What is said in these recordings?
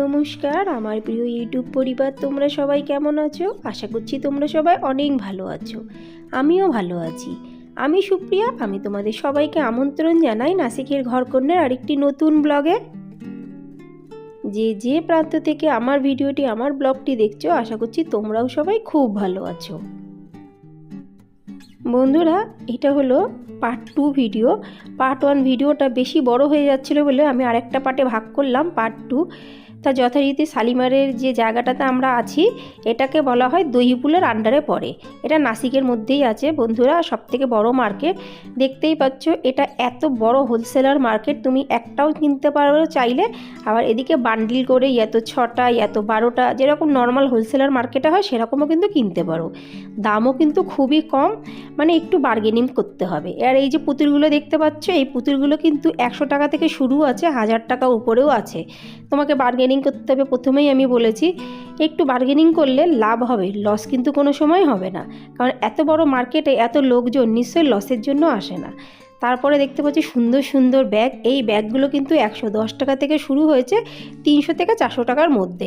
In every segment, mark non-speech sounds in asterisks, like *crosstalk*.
নমস্কার, আমার প্রিয় ইউটিউব পরিবার, তোমরা সবাই কেমন আছো? আশা করছি তোমরা সবাই অনেক ভালো আছো। আমিও ভালো আছি। আমি সুপ্রিয়া, আমি তোমাদের সবাইকে আমন্ত্রণ জানাই নাসিকের ঘরকন্যার আরেকটি নতুন ব্লগে। যে যে প্রান্ত থেকে আমার ভিডিওটি, আমার ব্লগটি দেখছ, আশা করছি তোমরাও সবাই খুব ভালো আছো। বন্ধুরা, এটা হলো part two video part one ভিডিওটা বেশি বড় হয়ে যাচ্ছিল বলে আমি আরেকটা পার্টে ভাগ করলাম পার্ট টু তা যথারীতি শালিমারের যে জায়গাটাতে আমরা আছি, এটাকে বলা হয় দহিপুলের আন্ডারে পড়ে। এটা নাসিকের মধ্যেই আছে। বন্ধুরা সব থেকে বড় মার্কেট। দেখতেই পাচ্ছ, এটা এত বড় হোলসেলার মার্কেট, তুমি একটাও কিনতে পারো চাইলে। আবার এদিকে বান্ডিল করে এত ছটা, এত বারোটা, যেরকম নর্মাল হোলসেলার মার্কেটে হয়, সেরকমও কিন্তু কিনতে পারো। দামও কিন্তু খুবই কম মানে একটু বার্গেনিং করতে হবে। আর এই যে পুতুলগুলো দেখতে পাচ্ছ, এই পুতুলগুলো কিন্তু একশো টাকা থেকে শুরু আছে, হাজার টাকা উপরেও আছে। তোমাকে বার্গেনিং করতে হবে প্রথমেই আমি বলেছি, একটু বার্গেনিং করলে লাভ হবে লস কিন্তু কোনো সময় হবে না। কারণ এত বড় মার্কেটে এত লোকজন, নিশ্চয়ই লসের জন্য আসে না। তারপরে দেখতে পাচ্ছি সুন্দর সুন্দর ব্যাগ। এই ব্যাগগুলো কিন্তু একশো দশ টাকা থেকে শুরু হয়েছে, তিনশো থেকে চারশো টাকার মধ্যে।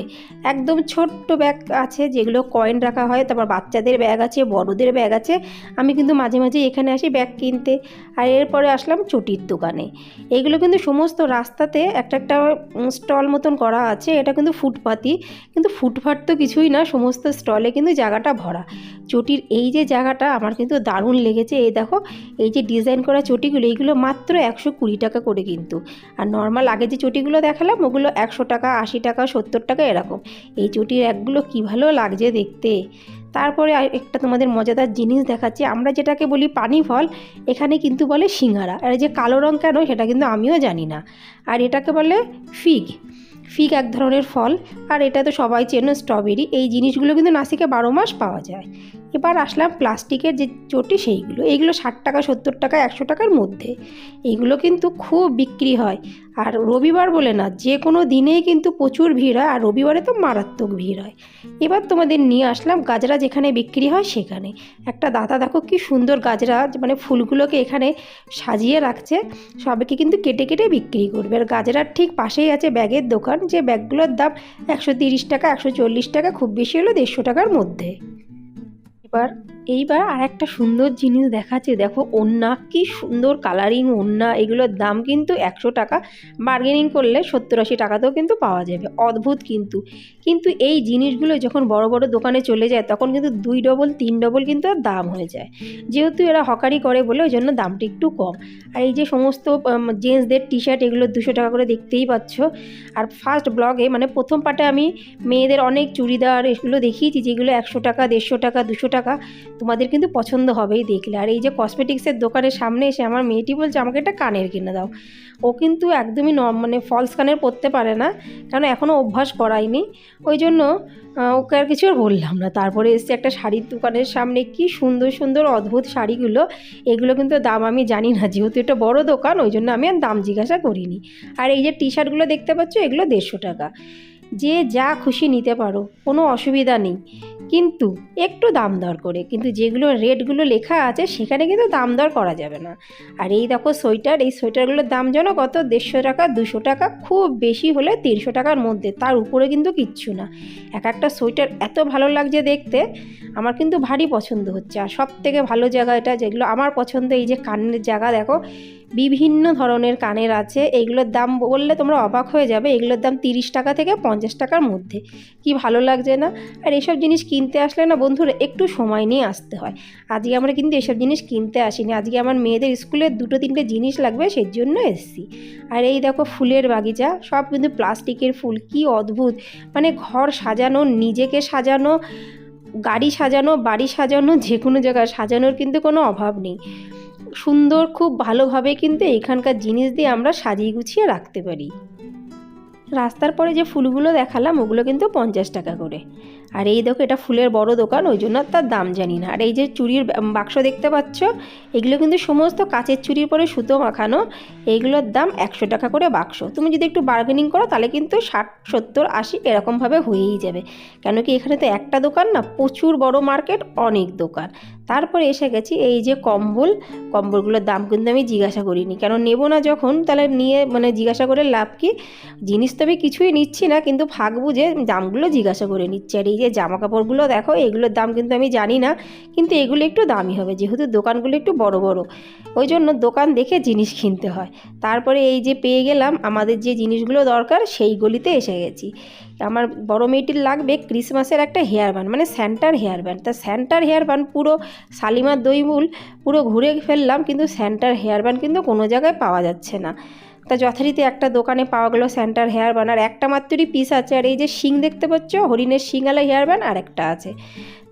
একদম ছোট্ট ব্যাগ আছে যেগুলো কয়েন রাখা হয়, তারপর বাচ্চাদের ব্যাগ আছে, বড়দের ব্যাগ আছে। আমি কিন্তু মাঝে মাঝে এখানে আসি ব্যাগ কিনতে। আর এরপরে আসলাম চটির দোকানে। এগুলো কিন্তু সমস্ত রাস্তাতে একটা একটা স্টল মতন করা আছে, এটা কিন্তু ফুটপাতি কিন্তু ফুটপাত তো কিছুই না, সমস্ত স্টলে কিন্তু জায়গাটা ভরা। চটির এই যে জায়গাটা, আমার কিন্তু দারুণ লেগেছে। এই দেখো, এই যে ডিজাইন করা চটিগুলো, এইগুলো মাত্র একশো কুড়ি টাকা করে কিন্তু। আর নর্মাল আগে যে চটিগুলো দেখালাম, ওগুলো একশো টাকা, আশি টাকা, সত্তর টাকা এরকম। এই চটির একগুলো কী ভালো লাগছে দেখতে। তারপরে একটা তোমাদের মজাদার জিনিস দেখাচ্ছি, আমরা যেটাকে বলি পানি ফল, এখানে কিন্তু বলে সিঙ্গারা। আর যে কালো রঙ কেন, সেটা কিন্তু আমিও জানি না। আর এটাকে বলে ফিগ। ফিগ এক ধরনের ফল, আর এটা তো সবাই চেনো স্ট্রবেরি এই জিনিসগুলো কিন্তু নাসিকে বারো মাস পাওয়া যায়। এবার আসলাম প্লাস্টিকের যে চটি, সেইগুলো। এইগুলো ষাট টাকা, সত্তর টাকা, একশো টাকার মধ্যে। এইগুলো কিন্তু খুব বিক্রি হয়। আর রবিবার বলে না, যে কোনো দিনেই কিন্তু প্রচুর ভিড় হয়, আর রবিবারে তো মারাত্মক ভিড় হয়। এবার তোমাদের নিয়ে আসলাম গাজরা যেখানে বিক্রি হয়, সেখানে। একটা দাদা দেখো কি সুন্দর গাজরা মানে ফুলগুলোকে এখানে সাজিয়ে রাখছে। সবাইকে কিন্তু কেটে কেটে বিক্রি করবে। আর গাজরার ঠিক পাশেই আছে ব্যাগের দোকান। যে ব্যাগগুলোর দাম একশো তিরিশ টাকা, একশো চল্লিশ টাকা, খুব বেশি হলো দেড়শো টাকার মধ্যে। এবার এইবার আর একটা সুন্দর জিনিস দেখাচ্ছে। দেখো ওন্না কি সুন্দর কালারিং ওন্না এগুলোর দাম কিন্তু একশো টাকা। বার্গেনিং করলে সত্তর আশি টাকাতেও কিন্তু পাওয়া যাবে। অদ্ভুত কিন্তু। কিন্তু এই জিনিসগুলো যখন বড় বড় দোকানে চলে যায়, তখন কিন্তু দুই ডবল তিন ডবল কিন্তু আর দাম হয়ে যায়। যেহেতু এরা হকারি করে বলে, ওই জন্য দামটা একটু কম। আর এই যে সমস্ত জেন্টসদের টি শার্ট এগুলো দুশো টাকা করে দেখতেই পাচ্ছ। আর ফার্স্ট ব্লগে মানে প্রথম পার্টে আমি মেয়েদের অনেক চুড়িদার এগুলো দেখিয়েছি, যেগুলো একশো টাকা, দেড়শো টাকা, দুশো টাকা। তোমাদের কিন্তু পছন্দ হবেই দেখলে। আর এই যে কসমেটিক্সের দোকানের সামনে এসে আমার মেয়েটি বলছে, আমাকে একটা কানের কিনে দাও। ও কিন্তু একদমই ন মানে ফলস কানের পরতে পারে না, কারণ এখনও অভ্যাস করায়নি। ওই জন্য ওকে আর কিছু আর বললাম না। তারপরে এসছে একটা শাড়ির দোকানের সামনে। কি সুন্দর সুন্দর, অদ্ভুত শাড়িগুলো। এগুলো কিন্তু দাম আমি জানি না, যেহেতু এটা বড় দোকান, ওই জন্য আমি আর দাম জিজ্ঞাসা করিনি। আর এই যে টি শার্টগুলো দেখতে পাচ্ছ, এগুলো দেড়শো টাকা। যে যা খুশি নিতে পারো, কোনো অসুবিধা নেই। কিন্তু একটু দাম দর করে, কিন্তু যেগুলো রেটগুলো লেখা আছে, সেখানে কিন্তু দাম দর করা যাবে না। আর এই দেখো সোয়েটার, এই সোয়েটারগুলোর দাম যেন কত? দেড়শো টাকা, দুশো টাকা, খুব বেশি হলে তিনশো টাকার মধ্যে, তার উপরে কিন্তু কিচ্ছু না। এক একটা সোয়েটার এত ভালো লাগছে দেখতে, আমার কিন্তু ভারী পছন্দ হচ্ছে। আর সব থেকে ভালো জায়গা এটা যেগুলো আমার পছন্দ এই যে কানের জায়গা দেখো বিভিন্ন ধরনের কানের আছে এইগুলোর দাম বললে তোমরা অবাক হয়ে যাবে, এগুলোর দাম তিরিশ টাকা থেকে পঞ্চাশ টাকার মধ্যে। কি ভালো লাগছে না? আর এসব জিনিস কিনতে আসলে না বন্ধুরা একটু সময় নিয়ে আসতে হয়। আজকে আমরা কিন্তু এসব জিনিস কিনতে আসিনি। আজকে আমার মেয়েদের স্কুলে দুটো তিনটে জিনিস লাগবে, সেই জন্য এসছি। আর এই দেখো ফুলের বাগিচা, সব কিন্তু প্লাস্টিকের ফুল, কি অদ্ভুত! মানে ঘর সাজানো, নিজেকে সাজানো, গাড়ি সাজানো, বাড়ি সাজানো, যে কোনো জায়গায় সাজানোর কিন্তু কোনো অভাব নেই। সুন্দর, খুব ভালোভাবে কিন্তু এখানকার জিনিস দিয়ে আমরা সাজিয়ে গুছিয়ে রাখতে পারি। রাস্তার পরে যে ফুলগুলো দেখালাম, ওগুলো কিন্তু পঞ্চাশ টাকা করে। আর এই দেখো, এটা ফুলের বড় দোকান, ওই জন্য তার দাম জানি না। আর এই যে চুরির বাক্স দেখতে পাচ্ছ, এগুলো কিন্তু সমস্ত কাচের চুরির পরে সুতো মাখানো। এইগুলোর দাম একশো টাকা করে বাক্স। তুমি যদি একটু বার্গেনিং করো, তাহলে কিন্তু ষাট, সত্তর, আশি এরকমভাবে হয়েই যাবে। কেন কি এখানে তো একটা দোকান না, প্রচুর বড় মার্কেট অনেক দোকান। তারপরে এসে গেছি এই যে কম্বল। কম্বলগুলোর দাম কিন্তু আমি জিজ্ঞাসা করিনি। কেন নেব না যখন, তাহলে নিয়ে মানে জিজ্ঞাসা করে লাভ কি? জিনিস তো আমি কিছুই নিচ্ছি না, কিন্তু ফাঁক বুঝে দামগুলো জিজ্ঞাসা করে নিচ্ছি। আর এই যে জামা কাপড়গুলো দেখো, এগুলোর দাম কিন্তু আমি জানি না, কিন্তু এগুলো একটু দামি হবে, যেহেতু দোকানগুলো একটু বড় বড়। ওই জন্য দোকান দেখে জিনিস কিনতে হয়। তারপরে এই যে পেয়ে গেলাম, আমাদের যে জিনিসগুলো দরকার, সেই গলিতে এসে গেছি। আমার বড় মেয়েটির লাগবে ক্রিসমাসের একটা হেয়ার ব্যান্ড মানে স্যান্টার হেয়ার ব্যান্ড। তা স্যান্টার হেয়ার ব্যান্ড পুরো শালিমার দইমুল, পুরো ঘুরে ফেললাম, কিন্তু স্যান্টার হেয়ার ব্যান্ড কিন্তু কোনো জায়গায় পাওয়া যাচ্ছে না। তা যথারীতি একটা দোকানে পাওয়া গেলো সেন্টার হেয়ার ব্যান্ড আর একটা মাত্রই পিস আছে। আর এই যে শিং দেখতে পাচ্ছ, হরিণের শিঙালা হেয়ার ব্যান্ড আর একটা আছে।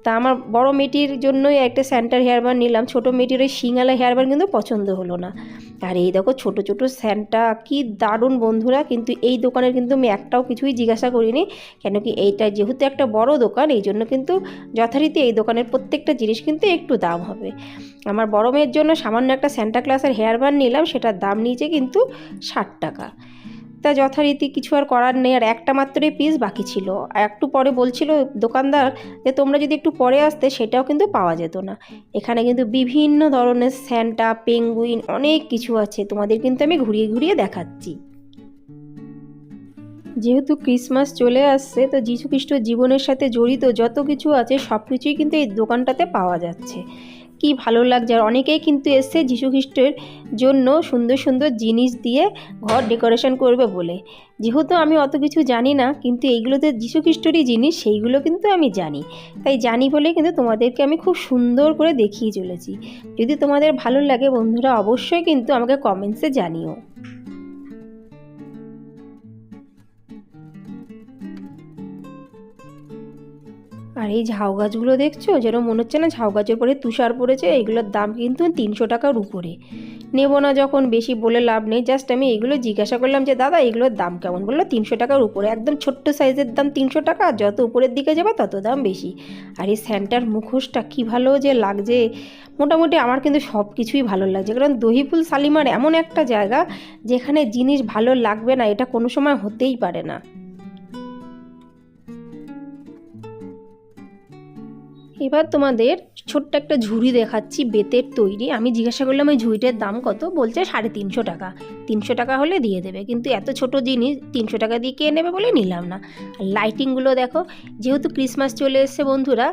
তা আমার বড় মেয়েটির জন্যই একটা স্যান্টার হেয়ার ব্যান্ড নিলাম। ছোটো মেয়েটির ওই শিঙালা হেয়ার ব্যান্ড কিন্তু পছন্দ হলো না। আর এই দেখো ছোট ছোট স্যান্টা কি দারুণ বন্ধুরা! কিন্তু এই দোকানের কিন্তু আমি একটাও কিছুই জিজ্ঞাসা করিনি, কেন কি এইটা যেহেতু একটা বড় দোকান, এই জন্য কিন্তু যথারীতি এই দোকানের প্রত্যেকটা জিনিস কিন্তু একটু দাম হবে। আমার বড় মেয়ের জন্য সামান্য একটা স্যান্টা ক্লাসের হেয়ার ব্যান্ড নিলাম, সেটার দাম নিয়েছে কিন্তু ষাট টাকা। তা যথারীতি কিছু আর করার নেই, আর একটা মাত্রই পিস বাকি ছিল। আর একটু পরে বলছিল দোকানদার যে, তোমরা যদি একটু পরে আসতে, সেটাও কিন্তু পাওয়া যেত না। এখানে কিন্তু বিভিন্ন ধরনের স্যান্টা, পেঙ্গুইন অনেক কিছু আছে। তোমাদের কিন্তু আমি ঘুরিয়ে ঘুরিয়ে দেখাচ্ছি। যেহেতু ক্রিসমাস চলে আসছে, তো যীশু খ্রিস্ট জীবনের সাথে জড়িত যত কিছু আছে সব কিছুই কিন্তু এই দোকানটাতে পাওয়া যাচ্ছে। কি ভালো লাগছে? আর অনেকেই কিন্তু এসছে খ্রিস্টের জন্য সুন্দর সুন্দর জিনিস দিয়ে ঘর ডেকোরেশন করবে বলে। যেহেতু আমি অত কিছু জানি না, কিন্তু এইগুলোতে খ্রিস্টরই জিনিস, সেইগুলো কিন্তু আমি জানি। তাই জানি বলে কিন্তু তোমাদেরকে আমি খুব সুন্দর করে দেখিয়ে চলেছি। যদি তোমাদের ভালো লাগে বন্ধুরা, অবশ্যই কিন্তু আমাকে কমেন্টসে জানিও। আর এই ঝাউ গাছগুলো দেখছ? যেন মনে হচ্ছে না ঝাউ গাছের পরে তুষার পড়েছে, এগুলোর দাম কিন্তু তিনশো টাকার উপরে। নেব না যখন বেশি বলে লাভ নেই জাস্ট আমি এগুলো জিজ্ঞাসা করলাম যে, দাদা, এগুলোর দাম কেমন? বলল, তিনশো টাকার উপরে। একদম ছোট্ট সাইজের দাম তিনশো টাকা, আর যত উপরের দিকে যাবে তত দাম বেশি। আর এই স্যান্টার মুখোশটা কী ভালো যে লাগছে, মোটামুটি আমার কিন্তু সব কিছুই ভালো লাগছে। কারণ দহিফুল শালিমার এমন একটা জায়গা, যেখানে জিনিস ভালো লাগবে না, এটা কোনো সময় হতেই পারে না। এবার তোমাদের ছোট্ট একটা ঝুড়ি দেখাচ্ছি, বেতের তৈরি। আমি জিজ্ঞাসা করলাম, ওই ঝুড়িটার দাম কত? বলছে সাড়ে তিনশো টাকা। তিনশো টাকা হলে দিয়ে দেবে। কিন্তু এত ছোট জিনিস, তিনশো টাকা দিয়ে কে নেবে বলে নিলাম না। আর লাইটিংগুলো দেখো, যেহেতু ক্রিসমাস চলে এসছে বন্ধুরা,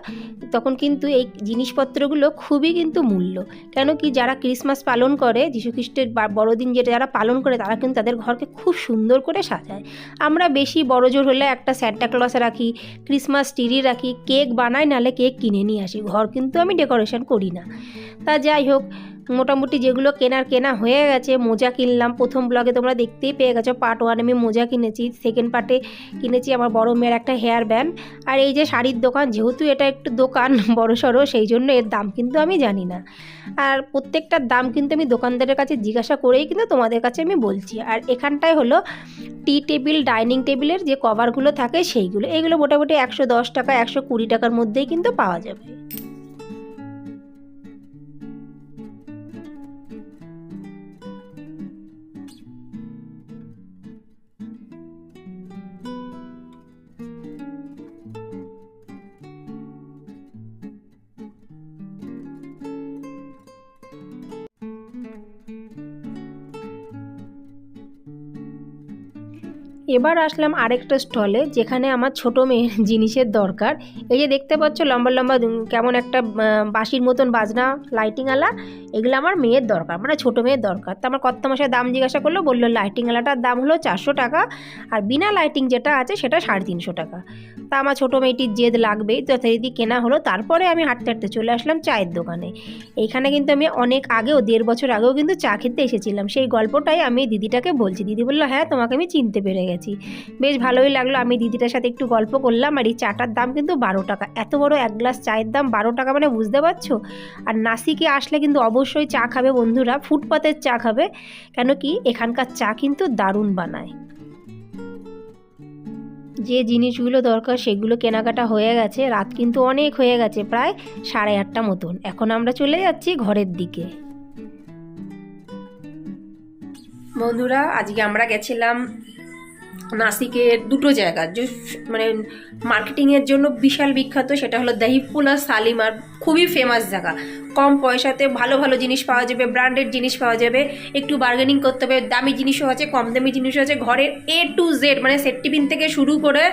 তখন কিন্তু এই জিনিসপত্রগুলো খুবই কিন্তু মূল্য। কেন কি যারা ক্রিসমাস পালন করে, যীশুখ্রিস্টের বড়দিন যেটা যারা পালন করে, তারা কিন্তু তাদের ঘরকে খুব সুন্দর করে সাজায়। আমরা বেশি বড় জোর হলে একটা স্যান্টা ক্লস রাখি ক্রিসমাস টিরি রাখি, কেক বানাই নালে কেক কিনে নিয়ে আসি। ঘর কিন্তু আমি ডেকোরেশন করি না। তা যাই হোক মোটামুটি যেগুলো কেনার কেনা হয়ে গেছে, মোজা কিনলাম। প্রথম ব্লগে তোমরা দেখতেই পেয়ে গেছো পার্ট ওয়ান আমি মোজা কিনেছি সেকেন্ড পার্টে কিনেছি আমার বড় মেয়ের একটা হেয়ার ব্যান্ড আর এই যে শাড়ির দোকান, যেহেতু এটা একটু দোকান, *laughs* বড় সড়ো, সেই জন্য এর দাম কিন্তু আমি জানি না। আর প্রত্যেকটার দাম কিন্তু আমি দোকানদারের কাছে জিজ্ঞাসা করেই কিন্তু তোমাদের কাছে আমি বলছি। আর এখানটায় হলো টি টেবিল ডাইনিং টেবিলের যে কভারগুলো থাকে সেইগুলো, এগুলো মোটামুটি একশো দশ টাকা, একশো কুড়ি টাকার মধ্যেই কিন্তু পাওয়া যাবে। এবার আসলাম আরেকটা স্টলে, যেখানে আমার ছোট মেয়ের জিনিসের দরকার। এই যে দেখতে পাচ্ছ, লম্বা লম্বা কেমন একটা বাঁশির মতন বাজনা লাইটিং আলা, এগুলো আমার মেয়ের দরকার মানে ছোট মেয়ের দরকার। তো আমার কত মাসের দাম জিজ্ঞাসা করল, বলল লাইটিং আলাটার দাম হলো চারশো টাকা, আর বিনা লাইটিং যেটা আছে, সেটা সাড়ে তিনশো টাকা। তা আমার ছোটো মেয়েটির জেদ লাগবেই যথারীতি কেনা হলো। তারপরে আমি হাঁটতে হাঁটতে চলে আসলাম চায়ের দোকানে। এইখানে কিন্তু আমি অনেক আগেও, দেড় বছর আগেও কিন্তু চা খেতে এসেছিলাম। সেই গল্পটাই আমি দিদিটাকে বলছি। দিদি বলল হ্যাঁ তোমাকে আমি চিনতে পেরে গেছি। বেশ ভালোই লাগল। আমি দিদিটার সাথে একটু গল্প করলাম আর এই চাটার দাম কিন্তু বারো টাকা। এত বড় এক গ্লাস চায়ের দাম বারো টাকা মানে বুঝতে পারছ? আর নাসিকে আসলে কিন্তু অবশ্যই চা খাবে বন্ধুরা, ফুটপাতের চা খাবে। কেন কি এখানকার চা কিন্তু দারুণ বানায়। যে জিনিসগুলো দরকার সেগুলো কেনাকাটা হয়ে গেছে। রাত কিন্তু অনেক হয়ে গেছে, প্রায় সাড়ে আটটা মতন। এখন আমরা চলে যাচ্ছি ঘরের দিকে। বন্ধুরা, আজকে আমরা গেছিলাম নাসিকের দুটো জায়গা, যে মানে মার্কেটিংয়ের জন্য বিশাল বিখ্যাত, সেটা হলো দহিপুলা শালিমার খুবই ফেমাস জায়গা। কম পয়সাতে ভালো ভালো জিনিস পাওয়া যাবে ব্র্যান্ডেড জিনিস পাওয়া যাবে, একটু বার্গেনিং করতে হবে, দামি জিনিসও আছে, কম দামি জিনিসও আছে ঘরের এ টু জেড মানে সেট টিফিন থেকে শুরু করে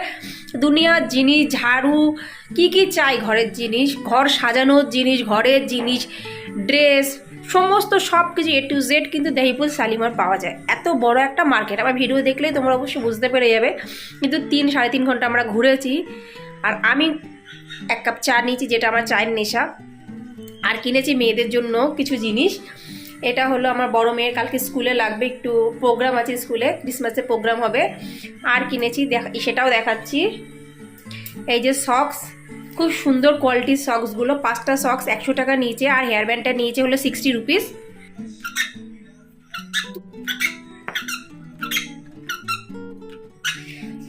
দুনিয়ার জিনিস, ঝাড়ু, কি কি চাই ঘরের জিনিস, ঘর সাজানোর জিনিস, ঘরের জিনিস ড্রেস সমস্ত সব কিছু এ টু জেড কিন্তু দহিপুর শালিমার পাওয়া যায়। এত বড় একটা মার্কেট আমার ভিডিও দেখলেই তোমরা অবশ্যই বুঝতে পেরে যাবে। কিন্তু তিন, সাড়ে তিন ঘণ্টা আমরা ঘুরেছি। আর আমি এক কাপ চা নিয়েছি, যেটা আমার চায়ের নেশা। আর কিনেছি মেয়েদের জন্য কিছু জিনিস। এটা হলো আমার বড় মেয়ের, কালকে স্কুলে লাগবে একটু প্রোগ্রাম আছে স্কুলে ক্রিসমাসের প্রোগ্রাম হবে। আর কিনেছি, দেখা, সেটাও দেখাচ্ছি। এই যে সক্স খুব সুন্দর কোয়ালিটির সক্সগুলো পাঁচটা সক্স একশো টাকা নিয়েছে আর হেয়ার ব্যান্ডটা নিয়েছে হলো সিক্সটি রুপিস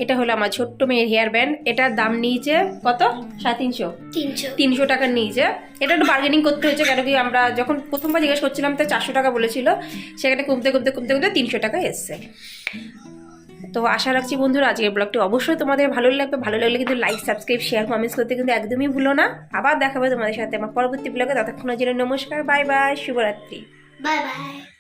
এটা হলো আমার ছোট্ট মেয়ের হেয়ার ব্যান্ড এটার দাম নিয়েছে কত? সাড়ে তিনশো। তিনশো। টাকা নিয়েছে। এটা একটু বার্গেনিং করতে হয়েছে কেন কি আমরা যখন প্রথমবার জিজ্ঞেস করছিলাম তো চারশো টাকা বলেছিল সেখানে কমতে কমতে কমতে কমতে তিনশো টাকা এসছে। তো আশা রাখছি বন্ধুরা আজকের ব্লগটি অবশ্যই তোমাদের ভালো লাগবে। ভালো লাগলে কিন্তু লাইক সাবস্ক্রাইব শেয়ার কমেন্টস করতে কিন্তু একদমই ভুলো না। আবার দেখাবে তোমাদের সাথে আমার পরবর্তী ব্লগে ততক্ষণের জন্য নমস্কার বাই বাই শুভরাত্রি। Bye bye